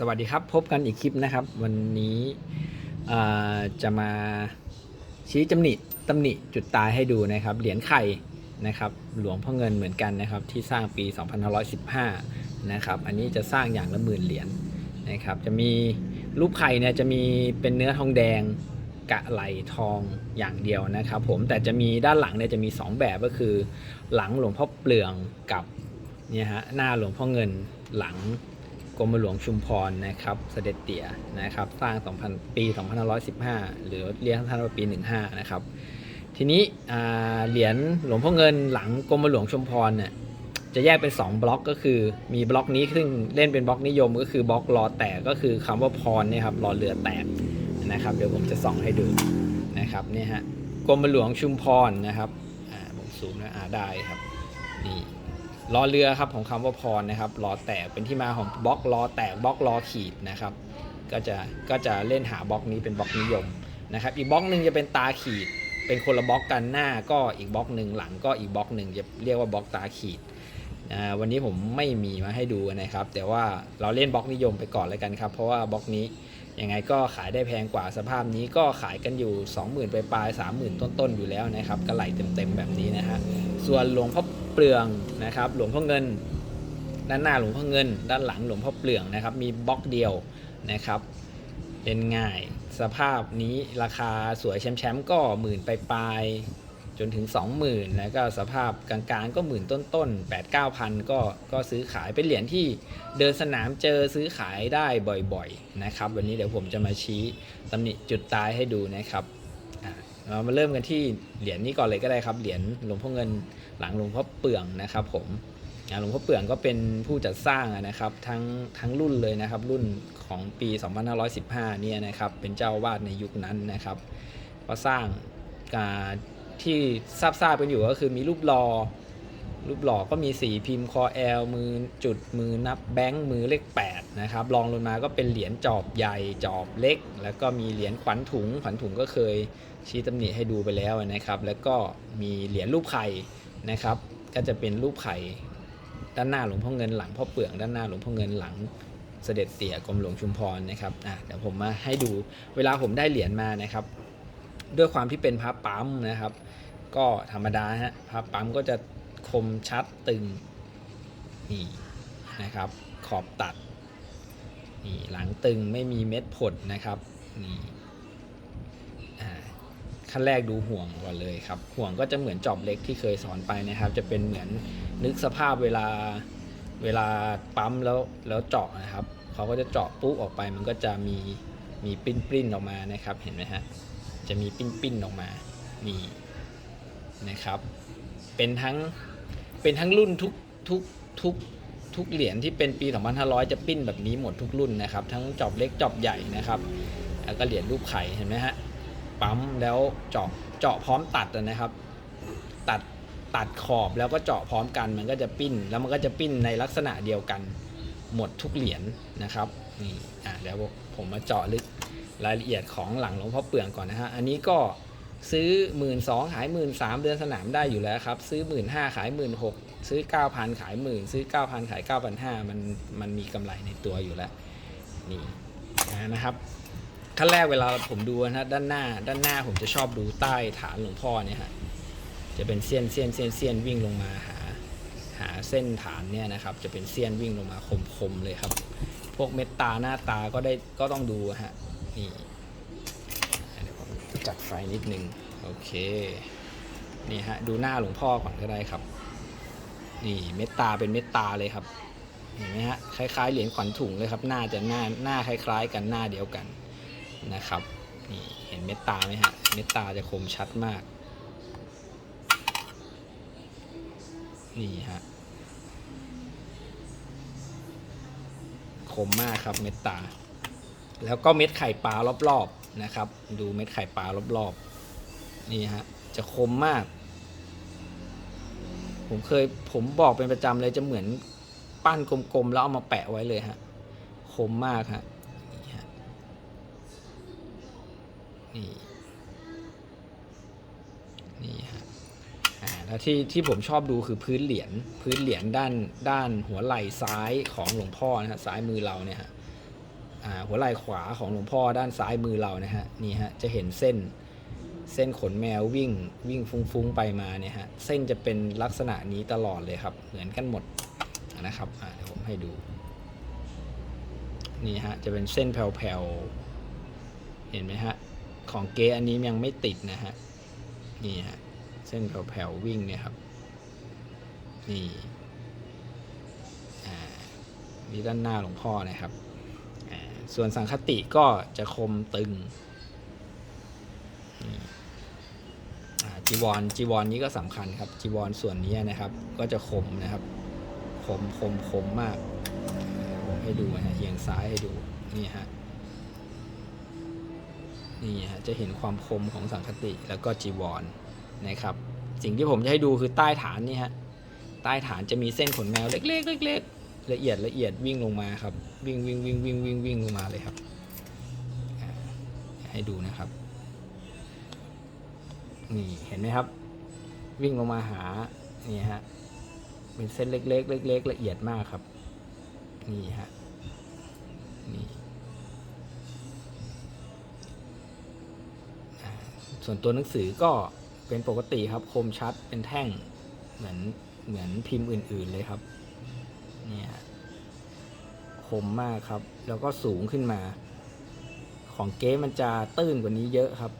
สวัสดีครับพบกันอีกคลิปนะครับ วันนี้จะมาชี้จำหนิตำหนิจุดตายให้ดูนะครับ เหรียญไข่นะครับ หลวงพ่อเงินเหมือนกันนะครับ ที่สร้างปี 2515 นะครับ อันนี้จะสร้างอย่างละหมื่นเหรียญนะครับ จะมีรูปไข่เนี่ยจะมีเป็นเนื้อทองแดงกะไหลทองอย่างเดียวนะครับ ผมแต่จะมีด้านหลังเนี่ยจะมี 2 แบบก็คือ หลังหลวงพ่อเปลืองกับเนี่ยฮะหน้าหลวงพ่อเงินหลัง กรมหลวงชุมพรนะครับเสด็จเตี่ยนะครับสร้าง 2000 ปี 2515 หรือเรียกท่านว่าปี 15 นะครับ ทีนี้เหรียญหลวงพ่อเงินหลังกรมหลวงชุมพรเนี่ยจะแยกเป็น 2 บล็อกก็คือมีบล็อกนี้ซึ่งเล่นเป็นบล็อกนิยมก็คือบล็อกรอแตกก็คือคำว่าพรเนี่ยครับรอเรือแตกนะครับ เดี๋ยวผมจะส่องให้ดูนะครับเนี่ยฮะกรมหลวงชุมพรนะครับผมซูมนะอ่าได้ครับนี่ รอเรือครับของคำว่าพรนะครับรอแตกเป็นที่มาของบล็อกรอแตกบล็อกรอขีดนะครับ ก็จะก็จะเล่นหาบล็อกนี้เป็นบล็อกนิยมนะครับ อีกบล็อกหนึ่งจะเป็นตาขีด เป็นคนละบล็อกกันหน้าก็อีกบล็อกหนึ่งหลังก็อีกบล็อกหนึ่งจะเรียกว่าบล็อกตาขีดวันนี้ผมไม่มีมาให้ดูนะครับ แต่ว่าเราเล่นบล็อกนิยมไปก่อนเลยกันครับ เพราะว่าบล็อกนี้ยังไงก็ขายได้แพงกว่าสภาพนี้ก็ขายกันอยู่ 20,000 ไปปลาย 30,000 ต้นๆ อยู่แล้วนะครับกระไหลเต็มๆ แบบนี้นะฮะส่วนหลวงพ่อ เปลืองนะครับหลวงพ่อเงิน ด้านหน้าหลวงพ่อเงิน ด้านหลังหลวงพ่อเปลืองนะครับมีบล็อกเดียวนะครับเล่นง่ายสภาพนี้ราคาสวยแชมป์ก็หมื่นไปปลายจนถึง 20,000 แล้วก็สภาพกลางๆก็หมื่นต้นๆ 8 9 0 0 0 ก็ก็ซื้อขายเป็นเหรียญที่เดินสนามเจอซื้อขายได้บ่อยๆนะครับ วันนี้เดี๋ยวผมจะมาชี้ตำหนิจุดตายให้ดูนะครับ เรามาเริ่มกันที่เหรียญนี้ก่อนเลยก็ได้ครับเหรียญหลวงพ่อเงินหลังหลวงพ่อเปลืองนะครับ ผมหลวงพ่อเปลืองก็เป็นผู้จัดสร้างนะครับทั้งทั้งรุ่นเลยนะครับ รุ่นของปี 2515 เนี่ยนะครับ เป็นเจ้าวาดในยุคนั้นนะครับก็สร้างการที่ทราบทราบกันอยู่ก็คือมีรูปรอ รูปหล่อก็มีสีพิมพ์คอแอลมือจุดมือนับแบงค์มือเลข8นะครับรองลงมาก็เป็นเหรียญจอบใหญ่จอบเล็ก แล้วก็มีเหรียญขวัญถุงขวัญถุงก็เคยชี้ตำหนิให้ดูไปแล้วนะครับ แล้วก็มีเหรียญรูปไข่นะครับ ก็จะเป็นรูปไข่ด้านหน้าหลวงพ่อเงินหลังพ่อเปลืองด้านหน้าหลวงพ่อเงินหลังเสด็จเตี่ยกรมหลวงชุมพรนะครับอะเดี๋ยวผมมาให้ดูเวลาผมได้เหรียญมานะครับ ด้วยความที่เป็นพระปั๊มนะครับ ก็ธรรมดาฮะพระปั๊มก็จะ คมชัดตึง นี่นะครับ ขอบตัด นี่หลังตึงไม่มีเม็ดผดนะครับ นี่ขั้นแรกดูห่วงก่อนเลยครับ ห่วงก็จะเหมือนจอบเล็กที่เคยสอนไปนะครับ จะเป็นเหมือนนึกสภาพเวลาเวลาปั๊มแล้วแล้วเจาะนะครับเขาก็จะเจาะปุ๊บออกไป มันก็จะมีมีปิ้นปิ้นออกมานะครับ เห็นไหมฮะจะมีปิ้นปิ้นออกมานี่นะครับ เป็นทั้ง เป็นทั้งรุ่นทุกทุกทุกทุกเหรียญที่เป็นปี 2500 จะปิ้นแบบนี้หมดทุกรุ่นนะครับ ทั้งจอบเล็กจอบใหญ่นะครับ แล้วก็เหรียญรูปไข่เห็นไหมฮะ ปั๊มแล้วเจาะเจาะพร้อมตัดนะครับ ตัดตัดขอบแล้วก็เจาะพร้อมกันมันก็จะปิ้น แล้วมันก็จะปิ้นในลักษณะเดียวกัน หมดทุกเหรียญนะครับนี่อะเดี๋ยวผมมาเจาะลึกรายละเอียดของหลังหลวงพ่อเปลืองก่อนนะฮะ อันนี้ก็ ซื้อหมื่นสองขายหมื่นสามเดือนสนามได้อยู่แล้วครับ ซื้อหมื่นห้าขายหมื่นหกซื้อเก้าพันขายหมื่นซื้อเก้าพันขายเก้าพันห้ามันมันมีกำไรในตัวอยู่แล้วนี่นะครับขั้นแรกเวลาผมดูนะด้านหน้า ด้านหน้าผมจะชอบดูใต้ฐานหลวงพ่อเนี่ยฮะจะเป็นเสี้ยนเสี้ยนเสี้ยนเสี้ยนวิ่งลงมาหา หาเส้นฐานเนี่ยนะครับ จะเป็นเสี้ยนวิ่งลงมาคมๆเลยครับ พวกเม็ดตาหน้าตาก็ได้ก็ต้องดูฮะนี่ จัดไฟนิดนึงโอเคนี่ฮะดูหน้าหลวงพ่อก่อนก็ได้ครับ นี่เม็ดตาเป็นเม็ดตาเลยครับเห็นไหมฮะคล้ายๆเหรียญขวัญถุงเลยครับหน้าจะหน้าหน้าคล้าย ๆ กันหน้าเดียวกันนะครับนี่เห็นเม็ดตาไหมฮะเม็ดตาจะคมชัดมากนี่ฮะคมมากครับเม็ดตา แล้วก็เม็ดไข่ปลารอบๆ นะครับ ดูเม็ดไข่ปลารอบๆ นี่ฮะ จะคมมาก ผมเคยผมบอกเป็นประจำเลยจะเหมือนปั้นกลมๆ แล้วเอามาแปะไว้เลยฮะ คมมากฮะ นี่ฮะนี่นี่ฮะอ่าแล้วที่ที่ผมชอบดูคือพื้นเหรียญพื้นเหรียญด้านด้านหัวไหล่ซ้ายของหลวงพ่อนะฮะซ้ายมือเราเนี่ยฮะ หัวไหล่ขวาของหลวงพ่อด้านซ้ายมือเรานะฮะนี่ฮะจะเห็นเส้นเส้นขนแมววิ่งวิ่งฟุ้งๆไปมาเนี่ยฮะเส้นจะเป็นลักษณะนี้ตลอดเลยครับ เหมือนกันหมดนะครับเดี๋ยวผมให้ดูนี่ฮะจะเป็นเส้นแผ่วๆเห็นไหมฮะของเกอันนี้ยังไม่ติดนะฮะนี่ฮะเส้นแผ่วๆวิ่งเนี่ยครับนี่อ่านี่ด้านหน้าหลวงพ่อนะครับ ส่วนสังคติก็จะคมตึงจีวรจีวรนี้ก็สำคัญครับ จีวรส่วนนี้นะครับ ก็จะคมนะครับ คมคมคมมากผมให้ดูนะฮะเอียงซ้ายให้ดูนี่ฮะนี่ฮะจะเห็นความคมของสังคติแล้วก็จีวรนะครับ สิ่งที่ผมจะให้ดูคือใต้ฐานนี่ฮะใต้ฐานจะมีเส้นขนแมวเล็กๆเล็กๆ ละเอียดละเอียดวิ่งลงมาครับ วิ่งวิ่งวิ่งวิ่งวิ่งวิ่งลงมาเลยครับ ให้ดูนะครับ นี่เห็นไหมครับ วิ่งลงมาหานี่ฮะเป็นเส้นเล็กๆเล็กๆละเอียดมากครับ นี่ฮะนี่ส่วนตัวหนังสือก็เป็นปกติครับคมชัดเป็นแท่งเหมือนเหมือนพิมพ์อื่น ๆเลยครับ คมมากครับ แล้วก็สูงขึ้นมา ของเก๊มันจะตื้นกว่านี้เยอะครับ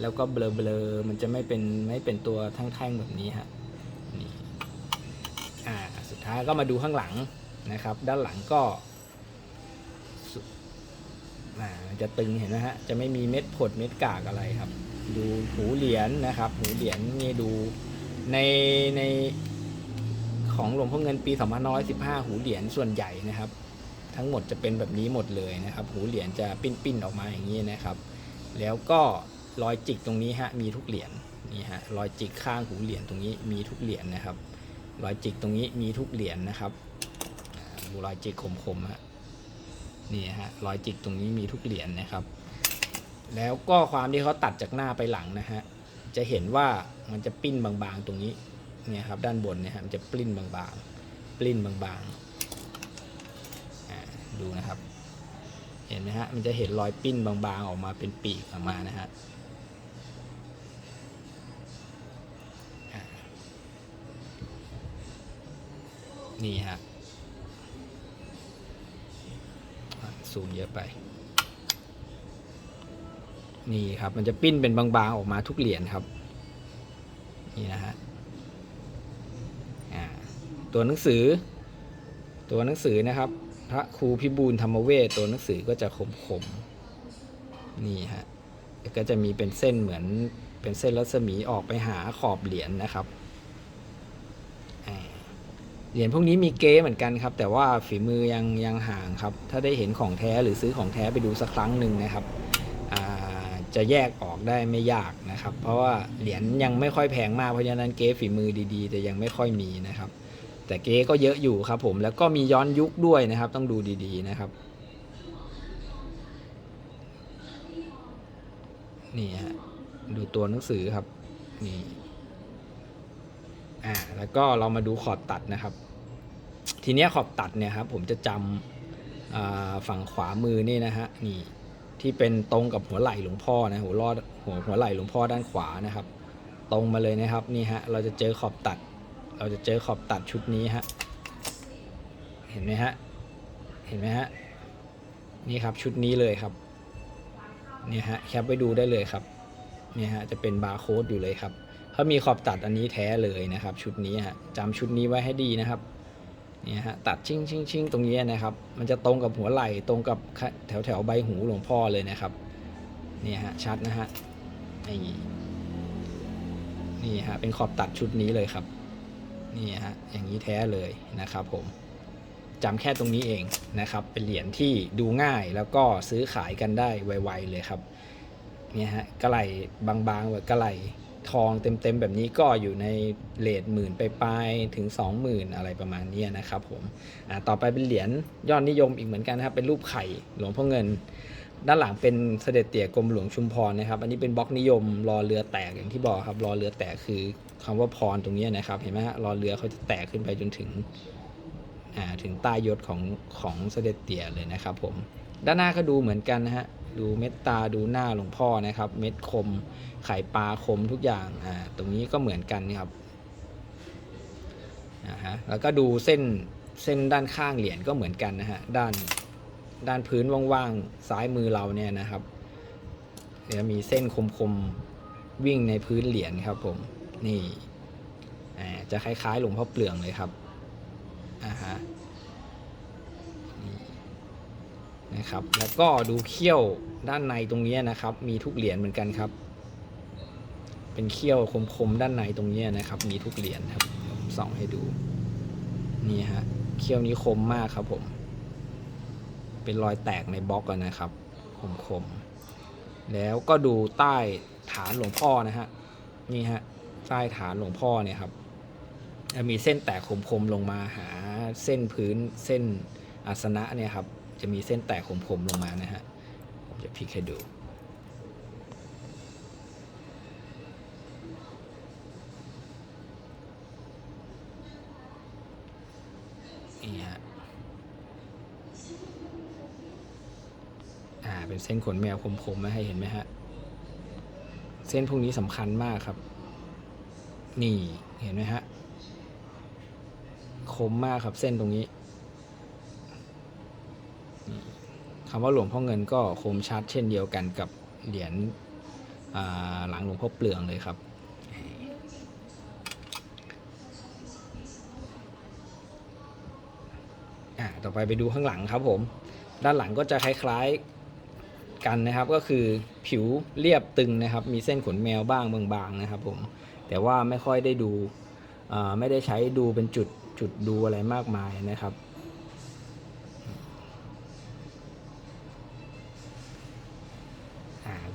แล้วก็เบลอเบลอๆมันจะไม่เป็นไม่เป็นตัวแท่งๆแบบนี้ฮะนี่อ่าสุดท้ายก็มาดูข้างหลังนะครับ ด้านหลังก็อ่าจะตึงเห็นไหมฮะ จะไม่มีเม็ดผดเม็ดกากอะไรครับ ดูหูเหรียญนะครับ หูเหรียญนี่ดูในใน ของหลวงพ่อเงินปี2515 หูเหรียญส่วนใหญ่นะครับ ทั้งหมดจะเป็นแบบนี้หมดเลยนะครับ หูเหรียญจะปิ้นๆออกมาอย่างนี้นะครับ แล้วก็รอยจิกตรงนี้ฮะมีทุกเหรียญนี่ฮะรอยจิกข้างหูเหรียญตรงนี้มีทุกเหรียญนะครับรอยจิกตรงนี้มีทุกเหรียญนะครับดูรอยจิกคมๆฮะนี่ฮะรอยจิกตรงนี้มีทุกเหรียญนะครับ แล้วก็ความที่เขาตัดจากหน้าไปหลังนะฮะจะเห็นว่ามันจะปิ้นบางๆตรงนี้ เนี่ยครับด้านบนเนี่ยฮะมันจะปลิ้นบางๆ ปลิ้นบางๆอ่าดูนะครับ เห็นไหมฮะมันจะเห็นรอยปิ้นบางๆ ออกมาเป็นปีกออกมานะฮะนี่ฮะซูมเยอะไป นี่ครับมันจะปิ้นเป็นบางๆออกมาทุกเหรียญครับ นี่นะฮะ ตัวหนังสือ ตัวหนังสือนะครับ พระครูพิบูลธรรมเวทตัวหนังสือก็จะคมคมนี่ฮะก็จะมีเป็นเส้นเหมือนเป็นเส้นรัศมีออกไปหาขอบเหรียญนะครับเหรียญพวกนี้มีเก๊เหมือนกันครับ แต่ว่าฝีมือยังยังห่างครับ ถ้าได้เห็นของแท้หรือซื้อของแท้ไปดูสักครั้งหนึ่งนะครับจะแยกออกได้ไม่ยากนะครับ เพราะว่าเหรียญยังไม่ค่อยแพงมากเพราะฉะนั้นเก๊ฝีมือดีๆ แต่ยังไม่ค่อยมีนะครับ แต่เก๊ก็เยอะอยู่ครับผมแล้วก็มีย้อนยุคด้วยนะครับ ต้องดูดีๆนะครับ นี่ฮะดูตัวหนังสือครับ นี่อ่าแล้วก็เรามาดูขอบตัดนะครับ ทีเนี้ยขอบตัดเนี่ยครับผมจะจำฝั่งขวามือนี่นะฮะนี่ที่เป็นตรงกับหัวไหล่หลวงพ่อนะหัวรอดหัวหัวไหล่หลวงพ่อด้านขวานะครับ ตรงมาเลยนะครับนี่ฮะเราจะเจอขอบตัด เราจะเจอขอบตัดชุดนี้ฮะ เห็นไหมฮะ เห็นไหมฮะ นี่ครับชุดนี้เลยครับ เนี่ยฮะแคปไปดูได้เลยครับ เนี่ยฮะจะเป็นบาร์โค้ดอยู่เลยครับเขามีขอบตัดอันนี้แท้เลยนะครับ ชุดนี้ฮะจำชุดนี้ไว้ให้ดีนะครับ เนี่ยฮะตัดชิงชิงชิงตรงนี้นะครับ มันจะตรงกับหัวไหล่ตรงกับแถวแถวๆใบหูหลวงพ่อเลยนะครับ เนี่ยฮะชัดนะฮะนี่นี่ฮะเป็นขอบตัดชุดนี้เลยครับ นี่ฮะอย่างนี้แท้เลยนะครับผมจำแค่ตรงนี้เองนะครับ เป็นเหรียญที่ดูง่ายแล้วก็ซื้อขายกันได้ไวๆเลยครับเนี่ยฮะกระไหลบางๆแบบกระไหลทองเต็มๆแบบนี้ก็อยู่ในเลทหมื่นไปปลายๆถึง 20,000 อะไรประมาณนี้นะครับผมต่อไปเป็นเหรียญยอดนิยมอีกเหมือนกันนะครับ เป็นรูปไข่หลวงพ่อเงิน ด้านหลังเป็นเสด็จเตี่ยกรมหลวงชุมพรนะครับ อันนี้เป็นบล็อกนิยมรอเรือแตกอย่างที่บอกครับรอเรือแตกคือคำว่าพรตรงนี้นะครับ เห็นไหมฮะรอเรือเขาจะแตกขึ้นไปจนถึงอ่าถึงใต้ยศของของเสด็จเตี่ยเลยนะครับ ผม ด้านหน้าก็ดูเหมือนกันนะฮะดูเม็ดตาดูหน้าหลวงพ่อนะครับ เม็ดคมไข่ปลาคมทุกอย่างอ่าตรงนี้ก็เหมือนกันนะครับอ่าฮะแล้วก็ดูเส้นเส้นด้านข้างเหรียญก็เหมือนกันนะฮะด้าน ด้านพื้นว่างๆซ้ายมือเราเนี่ยนะครับเดี๋ยวมีเส้นคมๆวิ่งในพื้นเหรียญครับผมนี่จะคล้ายๆหลวงพ่อเปลืองเลยครับอ่าฮะนะครับ แล้วก็ดูเขี้ยวด้านในตรงนี้นะครับ มีทุกเหรียญเหมือนกันครับ เป็นเขี้ยวคมๆด้านในตรงนี้นะครับ มีทุกเหรียญครับส่องให้ดูนี่ฮะเขี้ยวนี้คมมากครับผม เป็นรอยแตกในบล็อกนะครับคมๆแล้วก็ดูใต้ฐานหลวงพ่อนะฮะนี่ฮะใต้ฐานหลวงพ่อเนี่ยครับจะมีเส้นแตกคมๆลงมาหาเส้นพื้นเส้นอาสนะเนี่ยครับจะมีเส้นแตกคมๆลงมานะฮะผมจะพลิกให้ดูนี่ฮะ อ่า เป็นเส้นขนแมวคมๆมาให้เห็นไหมฮะ เส้นพวกนี้สำคัญมากครับ นี่เห็นไหมฮะ คมมากครับเส้นตรงนี้คำว่าหลวงพ่อเงินก็คมชัดเช่นเดียวกันกับเหรียญหลังหลวงพ่อเปลืองเลยครับอ่าต่อไปไปดูข้างหลังครับผม ด้านหลังก็จะคล้ายๆ กันนะครับ ก็คือผิวเรียบตึงนะครับ มีเส้นขนแมวบ้างบางๆนะครับผมแต่ว่าไม่ค่อยได้ดูไม่ได้ใช้ดูเป็นจุดจุดดูอะไรมากมายนะครับ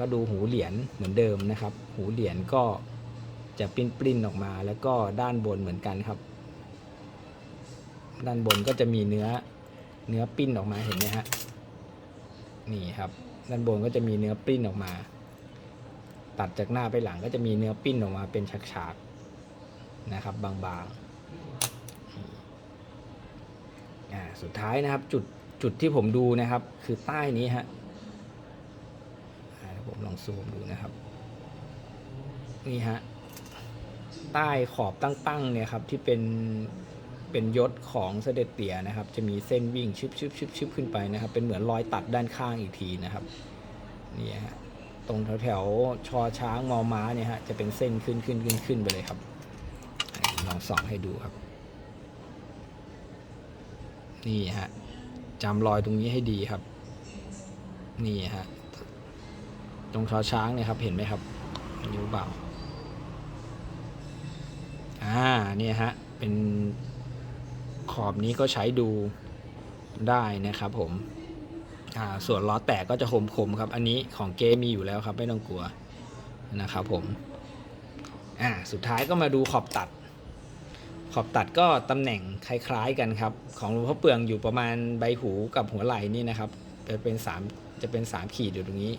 ก็ดูหูเหรียญเหมือนเดิมนะครับ หูเหรียญก็จะปริ้นปริ้นๆออกมาแล้วก็ด้านบนเหมือนกันครับ ด้านบนก็จะมีเนื้อเนื้อปิ้นออกมาเห็นไหมฮะนี่ครับ ด้านบนก็จะมีเนื้อปิ้นออกมา ตัดจากหน้าไปหลังก็จะมีเนื้อปิ้นออกมาเป็นฉากๆนะครับ บางๆอ่าสุดท้ายนะครับจุดจุดที่ผมดูนะครับคือใต้นี้ฮะผมลองซูมดูนะครับ นี่ฮะใต้ขอบตั้งๆเนี่ยครับที่เป็น เป็นยศของเสด็จเตี่ยนะครับ จะมีเส้นวิ่งชึบชึบชึบชึบขึ้นไปนะครับ เป็นเหมือนรอยตัดด้านข้างอีกทีนะครับนี่ฮะตรงแถวแถวๆชอช้างมอม้าเนี่ยฮะจะเป็นเส้นขึ้นขึ้นขึ้นขึ้นไปเลยครับลองส่องให้ดูครับ นี่ฮะจำรอยตรงนี้ให้ดีครับ นี่ฮะตรงชอช้างเนี่ยครับเห็นไหมครับนิ้วเบาอ่าเนี่ยฮะเป็น ขอบนี้ก็ใช้ดูได้นะครับผมส่วนล้อแตกก็จะคมๆครับ อันนี้ของเกมมีอยู่แล้วครับ ไม่ต้องกลัวนะครับผมสุดท้ายก็มาดูขอบตัด ขอบตัดก็ตำแหน่งคล้ายๆกันครับ ของหลวงพ่อเปลืองอยู่ประมาณใบหูกับหัวไหล่นี่นะครับจะเป็นสามจะเป็นสามขีดอยู่ตรงนี้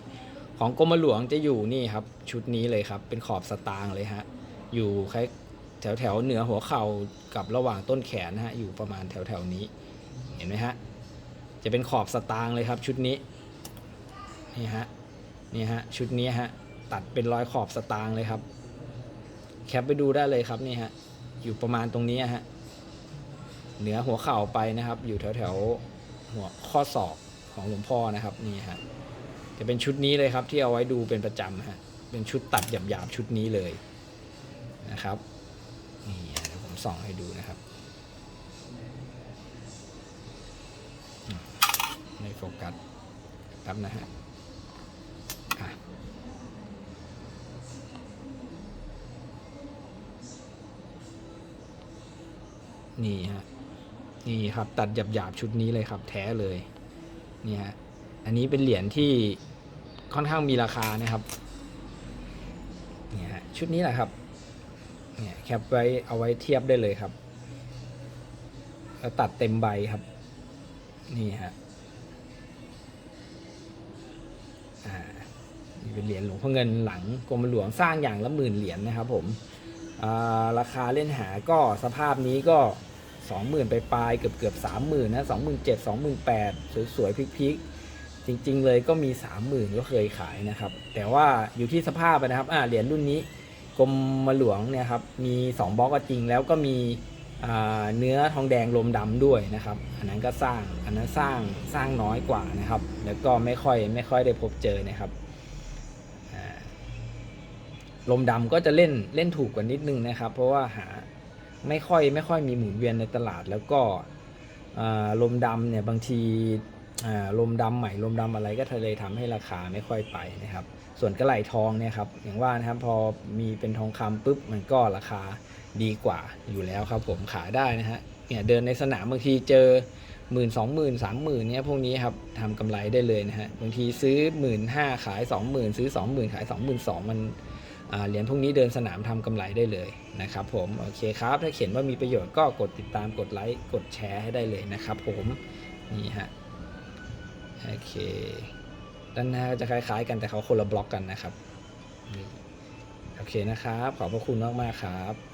ของกรมหลวงจะอยู่นี่ครับ ชุดนี้เลยครับ เป็นขอบสตางค์เลยฮะอยู่คล้าย แถวแถวเหนือหัวเข่ากับระหว่างต้นแขนนะฮะ อยู่ประมาณแถวแถวนี้ เห็นไหมฮะ จะเป็นขอบสตางเลยครับชุดนี้ นี่ฮะ นี่ฮะ ชุดนี้ฮะ ตัดเป็นรอยขอบสตางเลยครับ แคปไปดูได้เลยครับนี่ฮะ อยู่ประมาณตรงนี้ฮะ เหนือหัวเข่าไปนะครับ อยู่แถวแถวหัวข้อศอกของหลวงพ่อนะครับนี่ฮะ จะเป็นชุดนี้เลยครับที่เอาไว้ดูเป็นประจำฮะ เป็นชุดตัดหยาบๆชุดนี้เลยนะครับ นี่ฮะเดี๋ยวผมส่องให้ดูนะครับอืมไม่โฟกัสแป๊บนะฮะนี่ฮะ นี่ครับตัดหยาบๆชุดนี้เลยครับแท้เลย นี่ฮะ อันนี้เป็นเหรียญที่ค่อนข้างมีราคานะครับ นี่ฮะ ชุดนี้แหละครับ เนี่ยแคปไว้เอาไว้เทียบได้เลยครับ แล้วตัดเต็มใบครับ นี่ฮะอ่านี่เป็นเหรียญหลวงพ่อเงินหลังกรมหลวงสร้างอย่างละหมื่นเหรียญนะครับผมอ่าราคาเล่นหาก็สภาพนี้ก็สองหมื่นไปปลายเกือบเกือบสามหมื่นนะสองหมื่นเจ็ดสองหมื่นแปดสวยๆพลิกๆ จริงๆเลยก็มีสามหมื่นก็เคยขายนะครับ แต่ว่าอยู่ที่สภาพนะครับอ่าเหรียญรุ่นนี้ กรมมาหลวงเนี่ยครับมีสองบล็อกก็จริงแล้วก็มีเนื้อทองแดงลมดำด้วยนะครับ อันนั้นก็สร้างอันนั้นสร้างสร้างน้อยกว่านะครับ แล้วก็ไม่ค่อยไม่ค่อยได้พบเจอนะครับลมดำก็จะเล่นเล่นถูกกว่านิดนึงนะครับ เพราะว่าหาไม่ค่อยไม่ค่อยมีหมุนเวียนในตลาด แล้วก็ลมดำเนี่ยบางทีลมดำใหม่ลมดำอะไรก็ทะเลยทำให้ราคาไม่ค่อยไปนะครับ ส่วนกระไหลทองเนี่ยครับอย่างว่านะครับพอมีเป็นทองคำปุ๊บมันก็ราคาดีกว่าอยู่แล้วครับ ผมขายได้นะฮะเนี่ยเดินในสนามบางทีเจอหมื่นสองหมื่นสามหมื่นเนี่ยพวกนี้ครับทำกำไรได้เลยนะฮะบางทีซื้อหมื่นห้าขายสองหมื่นซื้อสองหมื่นขายสองหมื่นสองมันเหรียญพวกนี้เดินสนามทำกำไรได้เลยนะครับผมโอเคครับ ถ้าเขียนว่ามีประโยชน์ก็กดติดตามกดไลค์กดแชร์ให้ได้เลยนะครับผมนี่ฮะโอเค ด้านหน้าก็จะคล้ายๆ กันแต่เขาคนละบล็อกกันนะครับโอเคนะครับ ขอบพระคุณมากๆครับ